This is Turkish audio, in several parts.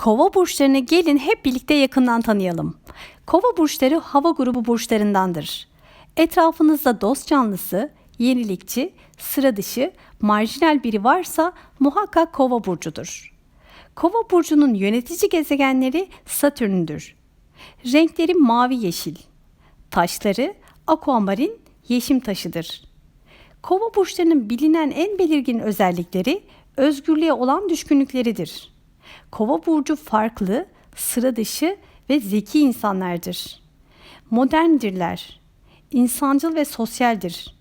Kova burçlarını gelin hep birlikte yakından tanıyalım. Kova burçları hava grubu burçlarındandır. Etrafınızda dost canlısı, yenilikçi, sıra dışı, marjinal biri varsa muhakkak kova burcudur. Kova burcunun yönetici gezegenleri Satürn'dür. Renkleri mavi yeşil. Taşları aquamarin yeşim taşıdır. Kova burçlarının bilinen en belirgin özellikleri özgürlüğe olan düşkünlükleridir. Kova burcu farklı, sıra dışı ve zeki insanlardır. Moderndirler. insancıl ve sosyaldir.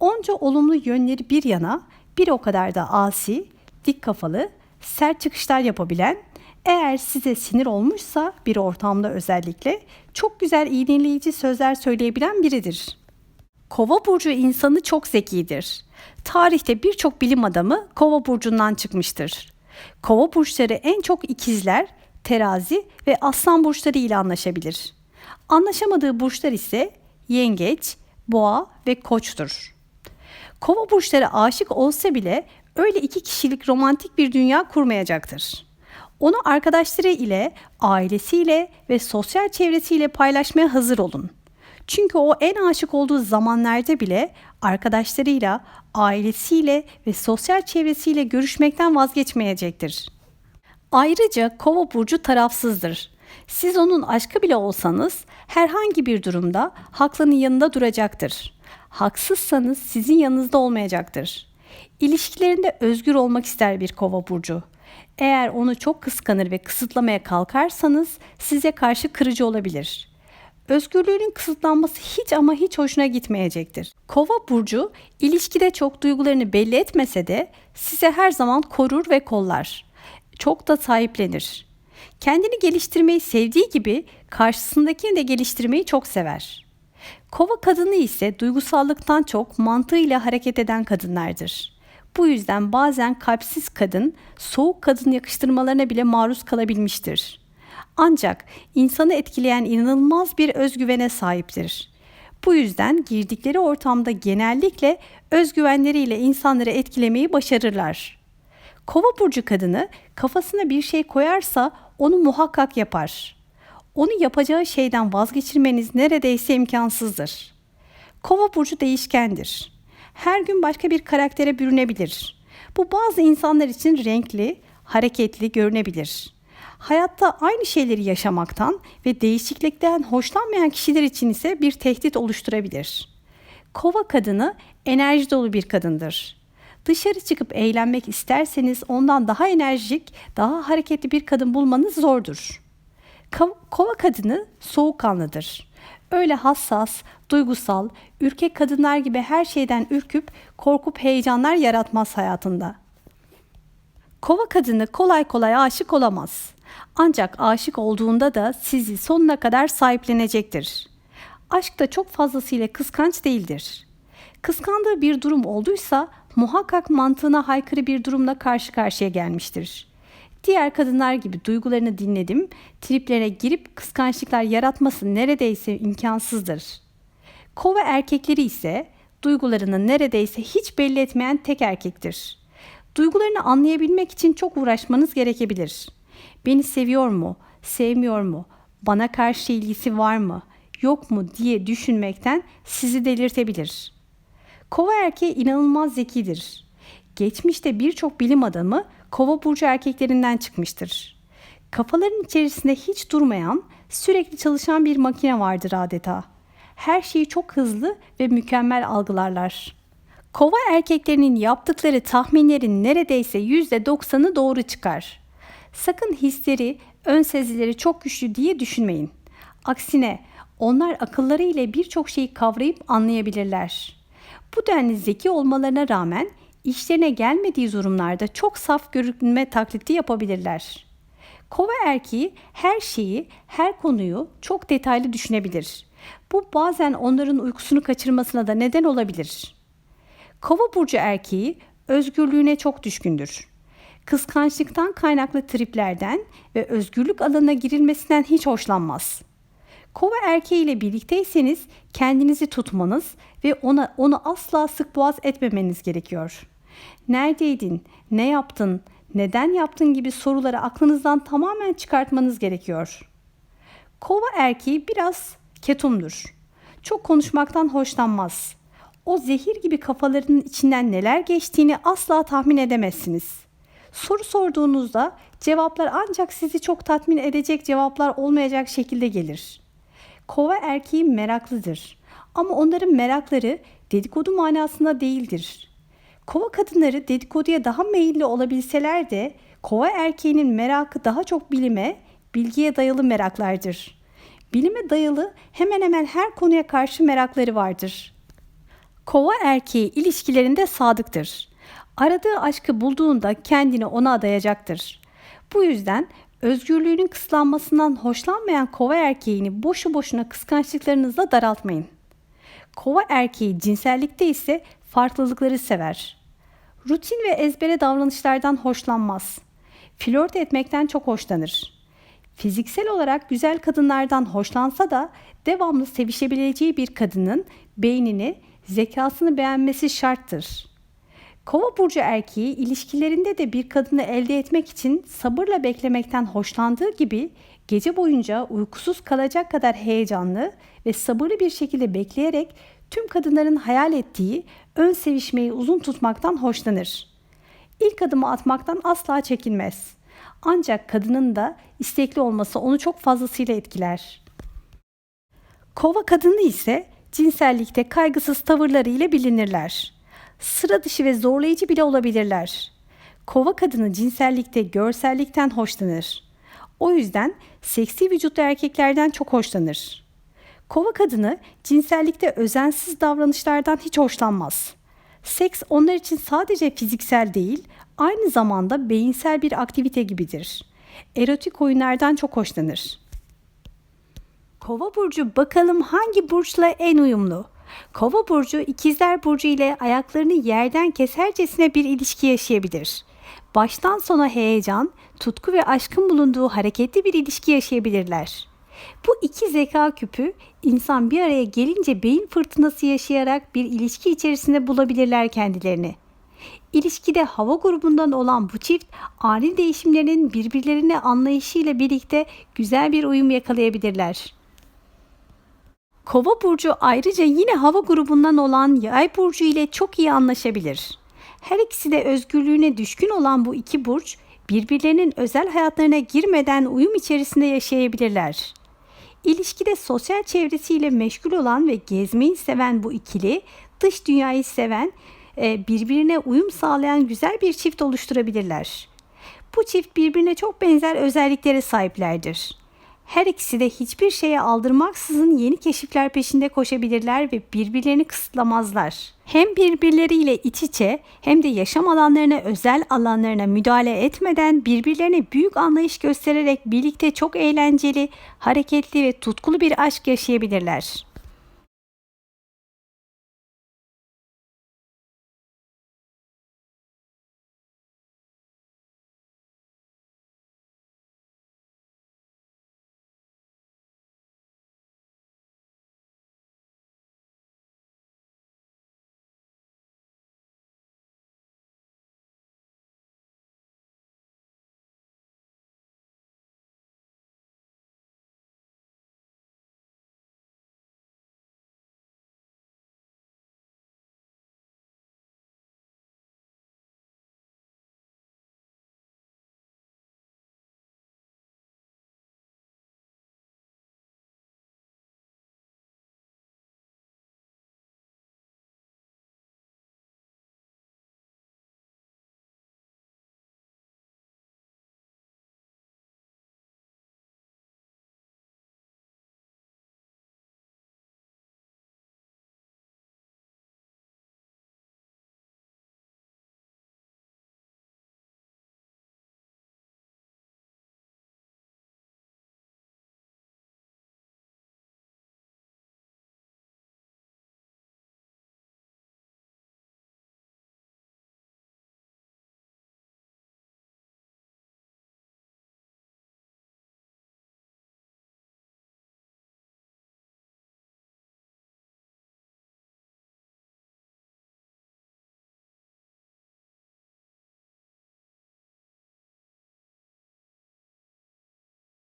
Onca olumlu yönleri bir yana bir o kadar da asi, dik kafalı, sert çıkışlar yapabilen, eğer size sinir olmuşsa bir ortamda özellikle çok güzel iğneleyici sözler söyleyebilen biridir. Kova burcu insanı çok zekidir. Tarihte birçok bilim adamı Kova burcundan çıkmıştır. Kova burçları en çok ikizler, terazi ve aslan burçları ile anlaşabilir. Anlaşamadığı burçlar ise yengeç, boğa ve koçtur. Kova burçları aşık olsa bile öyle iki kişilik romantik bir dünya kurmayacaktır. Onu arkadaşları ile, ailesiyle ve sosyal çevresiyle paylaşmaya hazır olun. Çünkü o en aşık olduğu zamanlarda bile arkadaşlarıyla, ailesiyle ve sosyal çevresiyle görüşmekten vazgeçmeyecektir. Ayrıca Kova burcu tarafsızdır. Siz onun aşkı bile olsanız herhangi bir durumda haklının yanında duracaktır. Haksızsanız sizin yanınızda olmayacaktır. İlişkilerinde özgür olmak ister bir Kova burcu. Eğer onu çok kıskanır ve kısıtlamaya kalkarsanız size karşı kırıcı olabilir. Özgürlüğünün kısıtlanması hiç ama hiç hoşuna gitmeyecektir. Kova burcu ilişkide çok duygularını belli etmese de size her zaman korur ve kollar. Çok da sahiplenir. Kendini geliştirmeyi sevdiği gibi karşısındakini de geliştirmeyi çok sever. Kova kadını ise duygusallıktan çok mantığıyla hareket eden kadınlardır. Bu yüzden bazen kalpsiz kadın, soğuk kadın yakıştırmalarına bile maruz kalabilmiştir. Ancak insanı etkileyen inanılmaz bir özgüvene sahiptir. Bu yüzden girdikleri ortamda genellikle özgüvenleriyle insanları etkilemeyi başarırlar. Kova burcu kadını kafasına bir şey koyarsa onu muhakkak yapar. Onu yapacağı şeyden vazgeçirmeniz neredeyse imkansızdır. Kova burcu değişkendir. Her gün başka bir karaktere bürünebilir. Bu bazı insanlar için renkli, hareketli görünebilir. Hayatta aynı şeyleri yaşamaktan ve değişiklikten hoşlanmayan kişiler için ise bir tehdit oluşturabilir. Kova kadını enerji dolu bir kadındır. Dışarı çıkıp eğlenmek isterseniz ondan daha enerjik, daha hareketli bir kadın bulmanız zordur. Kova kadını soğukkanlıdır. Öyle hassas, duygusal, ürkek kadınlar gibi her şeyden ürküp korkup heyecanlar yaratmaz hayatında. Kova kadını kolay kolay aşık olamaz. Ancak aşık olduğunda da sizi sonuna kadar sahiplenecektir. Aşk da çok fazlasıyla kıskanç değildir. Kıskandığı bir durum olduysa muhakkak mantığına haykırı bir durumla karşı karşıya gelmiştir. Diğer kadınlar gibi duygularını dinledim, triplerine girip kıskançlıklar yaratması neredeyse imkansızdır. Kova erkekleri ise duygularını neredeyse hiç belli etmeyen tek erkektir. Duygularını anlayabilmek için çok uğraşmanız gerekebilir. Beni seviyor mu, sevmiyor mu, bana karşı ilgisi var mı, yok mu diye düşünmekten sizi delirtebilir. Kova erkeği inanılmaz zekidir. Geçmişte birçok bilim adamı kova burcu erkeklerinden çıkmıştır. Kafaların içerisinde hiç durmayan, sürekli çalışan bir makine vardır adeta. Her şeyi çok hızlı ve mükemmel algılarlar. Kova erkeklerinin yaptıkları tahminlerin neredeyse %90'ı doğru çıkar. Sakın hisleri, ön sezileri çok güçlü diye düşünmeyin. Aksine onlar akılları ile birçok şeyi kavrayıp anlayabilirler. Bu denli zeki olmalarına rağmen işlerine gelmediği durumlarda çok saf görünme taklidi yapabilirler. Kova erkeği her şeyi, her konuyu çok detaylı düşünebilir. Bu bazen onların uykusunu kaçırmasına da neden olabilir. Kova burcu erkeği özgürlüğüne çok düşkündür. Kıskançlıktan kaynaklı triplerden ve özgürlük alanına girilmesinden hiç hoşlanmaz. Kova erkeği ile birlikteyseniz kendinizi tutmanız ve ona onu asla sık boğaz etmemeniz gerekiyor. Neredeydin? Ne yaptın? neden yaptın gibi soruları aklınızdan tamamen çıkartmanız gerekiyor. Kova erkeği biraz ketumdur. Çok konuşmaktan hoşlanmaz. O zehir gibi kafalarının içinden neler geçtiğini asla tahmin edemezsiniz. Soru sorduğunuzda cevaplar ancak sizi çok tatmin edecek cevaplar olmayacak şekilde gelir. Kova erkeği meraklıdır. Ama onların merakları dedikodu manasında değildir. Kova kadınları dedikoduya daha meyilli olabilseler de kova erkeğinin merakı daha çok bilime, bilgiye dayalı meraklardır. Bilime dayalı hemen hemen her konuya karşı merakları vardır. Kova erkeği ilişkilerinde sadıktır. Aradığı aşkı bulduğunda kendini ona adayacaktır. Bu yüzden özgürlüğünün kısıtlanmasından hoşlanmayan kova erkeğini boşu boşuna kıskançlıklarınızla daraltmayın. Kova erkeği cinsellikte ise farklılıkları sever. Rutin ve ezbere davranışlardan hoşlanmaz. Flört etmekten çok hoşlanır. Fiziksel olarak güzel kadınlardan hoşlansa da devamlı sevişebileceği bir kadının beynini, zekasını beğenmesi şarttır. Kova burcu erkeği ilişkilerinde de bir kadını elde etmek için sabırla beklemekten hoşlandığı gibi gece boyunca uykusuz kalacak kadar heyecanlı ve sabırlı bir şekilde bekleyerek tüm kadınların hayal ettiği ön sevişmeyi uzun tutmaktan hoşlanır. İlk adımı atmaktan asla çekinmez. Ancak kadının da istekli olması onu çok fazlasıyla etkiler. Kova kadını ise cinsellikte kaygısız tavırları ile bilinirler. Sıra dışı ve zorlayıcı bile olabilirler. Kova kadını cinsellikte görsellikten hoşlanır. O yüzden seksi vücutlu erkeklerden çok hoşlanır. Kova kadını cinsellikte özensiz davranışlardan hiç hoşlanmaz. Seks onlar için sadece fiziksel değil, aynı zamanda beyinsel bir aktivite gibidir. Erotik oyunlardan çok hoşlanır. Kova burcu bakalım hangi burçla en uyumlu? Kova burcu ikizler burcu ile ayaklarını yerden kesercesine bir ilişki yaşayabilir. Baştan sona heyecan, tutku ve aşkın bulunduğu hareketli bir ilişki yaşayabilirler. Bu iki zeka küpü insan bir araya gelince beyin fırtınası yaşayarak bir ilişki içerisinde bulabilirler kendilerini. İlişkide hava grubundan olan bu çift ani değişimlerinin birbirlerine anlayışıyla birlikte güzel bir uyum yakalayabilirler. Kova burcu ayrıca yine hava grubundan olan Yay burcu ile çok iyi anlaşabilir. Her ikisi de özgürlüğüne düşkün olan bu iki burç birbirlerinin özel hayatlarına girmeden uyum içerisinde yaşayabilirler. İlişkide sosyal çevresiyle meşgul olan ve gezmeyi seven bu ikili dış dünyayı seven, e, birbirine uyum sağlayan güzel bir çift oluşturabilirler. Bu çift birbirine çok benzer özelliklere sahiplerdir. Her ikisi de hiçbir şeye aldırmaksızın yeni keşifler peşinde koşabilirler ve birbirlerini kısıtlamazlar. Hem birbirleriyle iç içe hem de yaşam alanlarına özel alanlarına müdahale etmeden birbirlerine büyük anlayış göstererek birlikte çok eğlenceli, hareketli ve tutkulu bir aşk yaşayabilirler.